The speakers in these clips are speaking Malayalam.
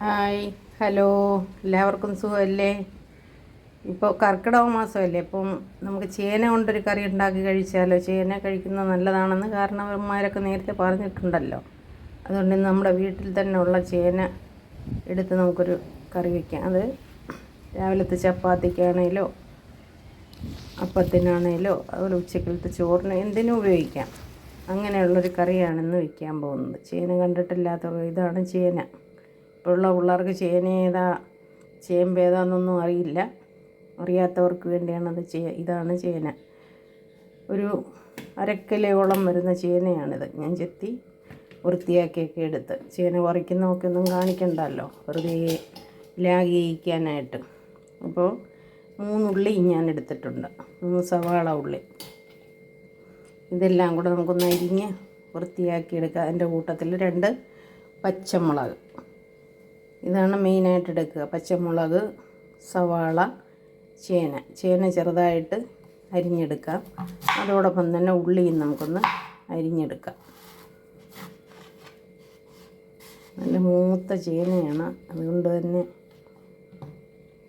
ഹായ് ഹലോ എല്ലാവർക്കും സുഖമല്ലേ? ഇപ്പോൾ കർക്കിടക മാസമല്ലേ ഇപ്പം നമുക്ക് ചേന കൊണ്ടൊരു കറി ഉണ്ടാക്കി കഴിച്ചാലോ? ചേന കഴിക്കുന്നത് നല്ലതാണെന്ന് കാരണവന്മാരൊക്കെ നേരത്തെ പറഞ്ഞിട്ടുണ്ടല്ലോ. അതുകൊണ്ട് നമ്മുടെ വീട്ടിൽ തന്നെ ഉള്ള ചേന എടുത്ത് നമുക്കൊരു കറി വയ്ക്കാം അത് രാവിലത്തെ ചപ്പാത്തിക്കാണേലോ അപ്പത്തിനാണേലോ അതുപോലെ ഉച്ചക്കലത്തെ ചോറിന് എന്തിനും ഉപയോഗിക്കാം. അങ്ങനെയുള്ളൊരു കറിയാണെന്ന് വയ്ക്കാൻ പോകുന്നത്. ചേന കണ്ടിട്ടില്ലാത്ത ഇതാണ് ചേന. ഇപ്പോൾ ഉള്ള പിള്ളേർക്ക് ചേനേതാ ചേമ്പേതാന്നൊന്നും അറിയില്ല. അറിയാത്തവർക്ക് വേണ്ടിയാണ് അത് ചേ ഇതാണ് ചേന. ഒരു അരക്കിലയോളം വരുന്ന ചേനയാണിത്. ഞാൻ ചെത്തി വൃത്തിയാക്കിയൊക്കെ എടുത്ത് ചേന കുറയ്ക്കുന്നതൊക്കെ ഒന്നും കാണിക്കണ്ടല്ലോ. വെറുതെ ലാഗിയിക്കാനായിട്ട് അപ്പോൾ മൂന്നുള്ളി ഞാൻ എടുത്തിട്ടുണ്ട്. മൂന്ന് സവാള ഉള്ളി. ഇതെല്ലാം കൂടെ നമുക്കൊന്ന് അരിഞ്ഞ് വൃത്തിയാക്കി എടുക്കുക അതിന്റെ കൂട്ടത്തിൽ രണ്ട് പച്ചമുളക്. ഇതാണ് മെയിനായിട്ട് എടുക്കുക. പച്ചമുളക് സവാള ചേന. ചേന ചെറുതായിട്ട് അരിഞ്ഞെടുക്കാം. അതോടൊപ്പം തന്നെ ഉള്ളിയും നമുക്കൊന്ന് അരിഞ്ഞെടുക്കാം. നല്ല മൂത്ത ചേനയാണ്. അതുകൊണ്ട് തന്നെ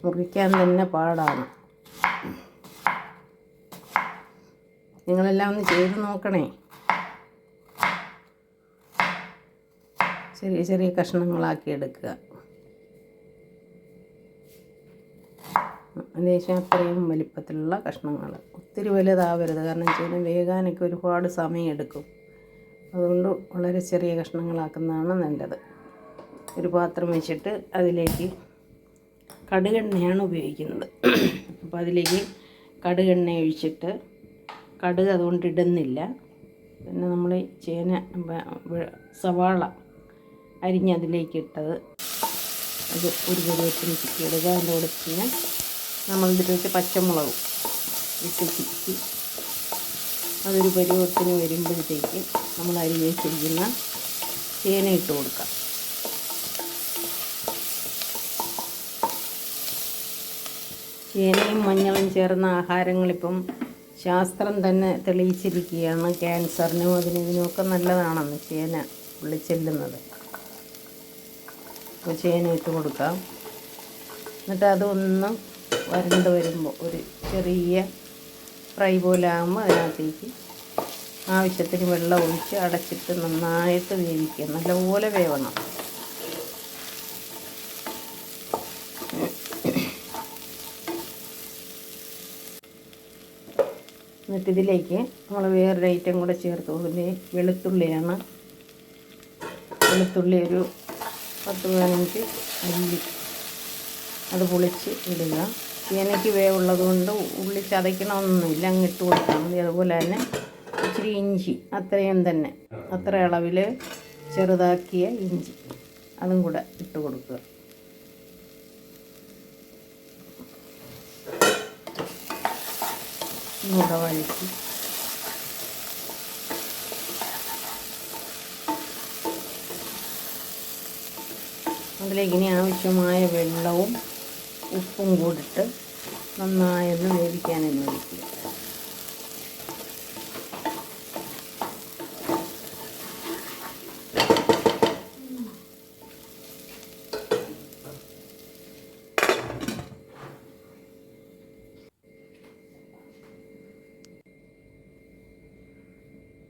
മുറിക്കാൻ തന്നെ പാടാണ്. നിങ്ങളെല്ലാം ഒന്ന് ചെയ്ത് നോക്കണേ. ചെറിയ ചെറിയ കഷ്ണങ്ങളാക്കി എടുക്കുക. ഏകദേശം അത്രയും വലിപ്പത്തിലുള്ള കഷ്ണങ്ങൾ. ഒത്തിരി വലുതാവരുത്. കാരണം ചേന വേകാനൊക്കെ ഒരുപാട് സമയം എടുക്കും അതുകൊണ്ട് വളരെ ചെറിയ കഷ്ണങ്ങളാക്കുന്നതാണ് നല്ലത്. ഒരു പാത്രം വെച്ചിട്ട് അതിലേക്ക് കടുകെണ്ണയാണ് ഉപയോഗിക്കുന്നത്. അപ്പോൾ അതിലേക്ക് കടുകെണ്ണ ഒഴിച്ചിട്ട് കടുക് അതുകൊണ്ട് ഇടുന്നില്ല. പിന്നെ നമ്മൾ ചേന സവാള അരിഞ്ഞ് അതിലേക്ക് ഇട്ടത് അത് ഒരു പരുവത്തിന് ചിക്കിയിടുക അതിന്റെ കൂടെ നമ്മൾ വെച്ച് പച്ചമുളകും ഇട്ട് ചിക്കി അതൊരു പരുവത്തിന് വരുമ്പോഴത്തേക്ക് നമ്മൾ അരി വെച്ചിരിക്കുന്ന ചേന ഇട്ട് കൊടുക്കാം. ചേനയും മഞ്ഞളും ചേർന്ന ആഹാരങ്ങളിപ്പം ശാസ്ത്രം തന്നെ തെളിയിച്ചിരിക്കുകയാണ്. ക്യാൻസറിനും അതിനും ഇതിനുമൊക്കെ നല്ലതാണെന്ന് ചേന വിളിച്ചെല്ലുന്നത് അപ്പോൾ ചേന ഇട്ട് കൊടുക്കാം. എന്നിട്ട് അതൊന്ന് വരണ്ട് വരുമ്പോൾ ഒരു ചെറിയ ഫ്രൈ പോലെ ആകുമ്പോൾ അതിനകത്തേക്ക് ആവശ്യത്തിന് വെള്ളം ഒഴിച്ച് അടച്ചിട്ട് നന്നായിട്ട് വേവിക്കുക. നല്ലപോലെ വേവണം. എന്നിട്ട് ഇതിലേക്ക് നമ്മൾ വേറൊരു ഐറ്റം കൂടെ ചേർത്ത് കൊടുക്കുന്നത് വെളുത്തുള്ളിയാണ്. വെളുത്തുള്ളി ഒരു പത്ത് പതിനഞ്ച് അല്ലി അത് പൊളിച്ച് ഇടുക. എനിക്ക് വേവുള്ളത് കൊണ്ട് ഉള്ളി ചതയ്ക്കണമെന്നൊന്നുമില്ല അങ്ങ് ഇട്ട് കൊടുത്താൽ മതി. അതുപോലെ തന്നെ ഇച്ചിരി ഇഞ്ചി. അത്രയും തന്നെ. അത്ര അളവിൽ ചെറുതാക്കിയ ഇഞ്ചി. അതും കൂടെ ഇട്ട് കൊടുക്കുക. മുട വഴറ്റി. അതിലേക്ക് ഇനി ആവശ്യമായ വെള്ളവും ഉപ്പും കൂടിട്ട് നന്നായൊന്ന് വേവിക്കാൻ അനുവദിക്കുക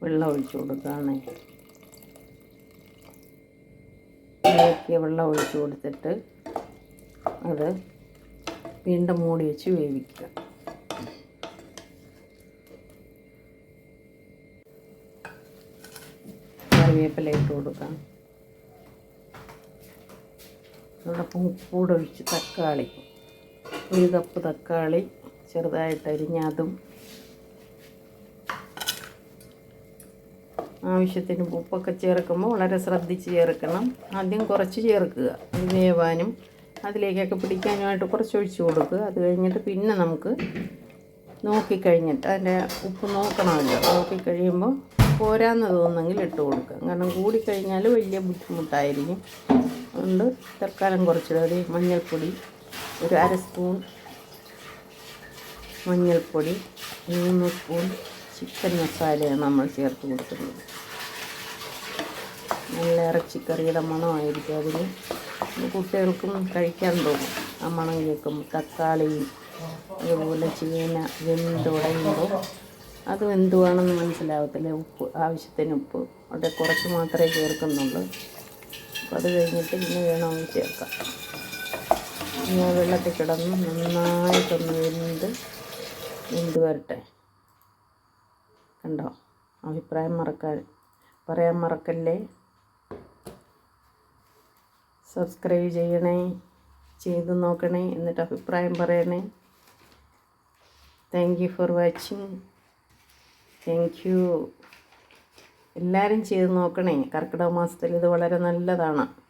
വെള്ളം ഒഴിച്ചു കൊടുക്കുകയാണ്. വെള്ളം ഒഴിച്ചു കൊടുത്തിട്ട് അത് വീണ്ടും മൂടി വെച്ച് വേവിക്കുക. കറിവേപ്പില ഇട്ട് കൊടുക്കാം. അതോടൊപ്പം ഉപ്പൂടെ ഒഴിച്ച് തക്കാളി. ഒരു കപ്പ് തക്കാളി ചെറുതായിട്ട് അരിഞ്ഞതും ആവശ്യത്തിന് ഉപ്പൊക്കെ ചേർക്കുമ്പോൾ വളരെ ശ്രദ്ധിച്ച് ചേർക്കണം. ആദ്യം കുറച്ച് ചേർക്കുക. അത് വേവാനും അതിലേക്കൊക്കെ പിടിക്കാനുമായിട്ട് കുറച്ച് ഒഴിച്ച് കൊടുക്കുക. അത് കഴിഞ്ഞിട്ട് പിന്നെ നമുക്ക് നോക്കിക്കഴിഞ്ഞിട്ട് അതിന്റെ ഉപ്പ് നോക്കണമല്ലോ. നോക്കിക്കഴിയുമ്പോൾ പോരാന്ന് തോന്നുന്നെങ്കിൽ ഇട്ട് കൊടുക്കുക. കാരണം കൂടിക്കഴിഞ്ഞാൽ വലിയ ബുദ്ധിമുട്ടായിരിക്കും. അതുകൊണ്ട് തൽക്കാലം കുറച്ചിടുക. മഞ്ഞൾപ്പൊടി ഒരു അര സ്പൂൺ മഞ്ഞൾപ്പൊടി മൂന്ന് സ്പൂൺ ചിക്കൻ മസാലയാണ് നമ്മൾ ചേർത്ത് കൊടുക്കുന്നത്. നല്ല ഇറച്ചിക്കറിയുടെ മണമായിരിക്കും അതിന്. കുട്ടികൾക്കും കഴിക്കാൻ തോന്നും. ആ മണം കേൾക്കും തക്കാളിയും അതുപോലെ ചീന വെന്ത് ഉടയുമ്പോൾ അത് എന്തുവാണെന്ന് മനസ്സിലാവത്തില്ല. ഉപ്പ് ആവശ്യത്തിന് ഉപ്പ്. അവിടെ കുറച്ച് മാത്രമേ ചേർക്കുന്നുള്ളൂ. അപ്പോൾ അത് കഴിഞ്ഞിട്ട് പിന്നെ വേണമെങ്കിൽ ചേർക്കാം. പിന്നെ വെള്ളത്തിൽ കിടന്ന് നന്നായിട്ടൊന്ന് വെന്ത് വെന്ത് വരട്ടെ. കണ്ടോ? അഭിപ്രായം മറക്കാൻ പറയാൻ മറക്കല്ലേ? സബ്സ്ക്രൈബ് ചെയ്യണേ ചെയ്തു നോക്കണേ എന്നിട്ട് അഭിപ്രായം പറയണേ. Thank you for watching thank you എല്ലാവരും ചെയ്ത് നോക്കണേ. കർക്കിടക മാസത്തിൽ ഇത് വളരെ നല്ലതാണ്.